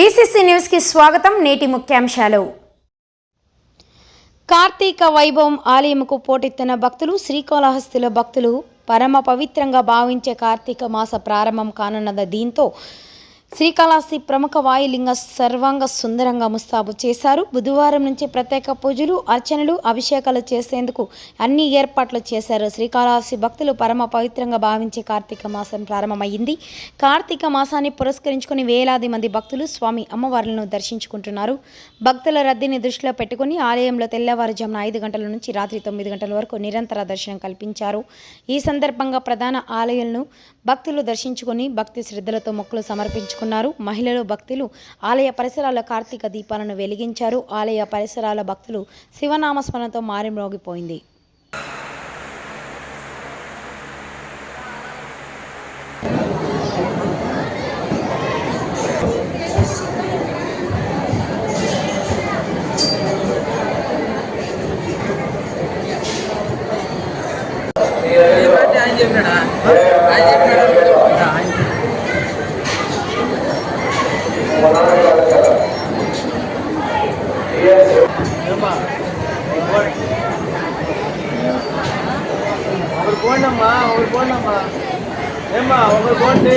BCC న్యూస్కి స్వాగతం నేటి ముఖ్యాంశాలు. కార్తీక వైభవం ఆలయముకు పోటెత్తిన భక్తులు శ్రీకాళహస్తిలో భక్తులు పరమ పవిత్రంగా భావించే కార్తీక మాస ప్రారంభం కానున్నది దీంతో శ్రీకాళహస్తి ప్రముఖ వాయులింగ సర్వాంగ సుందరంగా ముస్తాబు చేశారు. బుధవారం నుంచి ప్రత్యేక పూజలు అర్చనలు అభిషేకాలు చేసేందుకు అన్ని ఏర్పాట్లు చేశారు. శ్రీకాళహస్తి భక్తులు పరమ పవిత్రంగా భావించే కార్తీక మాసం ప్రారంభమైంది. కార్తీక మాసాన్ని పురస్కరించుకుని వేలాది మంది భక్తులు స్వామి అమ్మవార్లను దర్శించుకుంటున్నారు. భక్తుల రద్దీని దృష్టిలో పెట్టుకుని ఆలయంలో తెల్లవారుజామున ఐదు గంటల నుంచి రాత్రి తొమ్మిది గంటల వరకు నిరంతర దర్శనం కల్పించారు. ఈ సందర్భంగా ప్రధాన ఆలయాలను భక్తులు దర్శించుకుని భక్తి శ్రద్ధలతో మొక్కలు సమర్పించుకున్నారు. మహిళలు భక్తులు ఆలయ పరిసరాల కార్తీక దీపాలను వెలిగించారు. ఆలయ పరిసరాల భక్తులు శివనామస్మరణతో మారిమ్రోగిపోయింది చెప్పాడా போனம்மா அவர் ஒரு போண்டம்மா ஏம்மா ஒரு போண்டு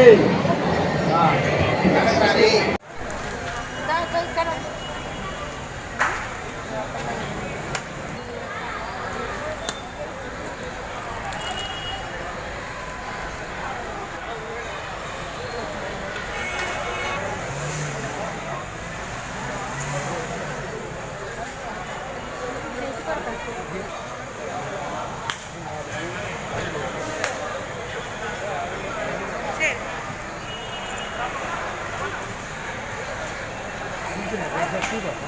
이게 뭐가 필요하나?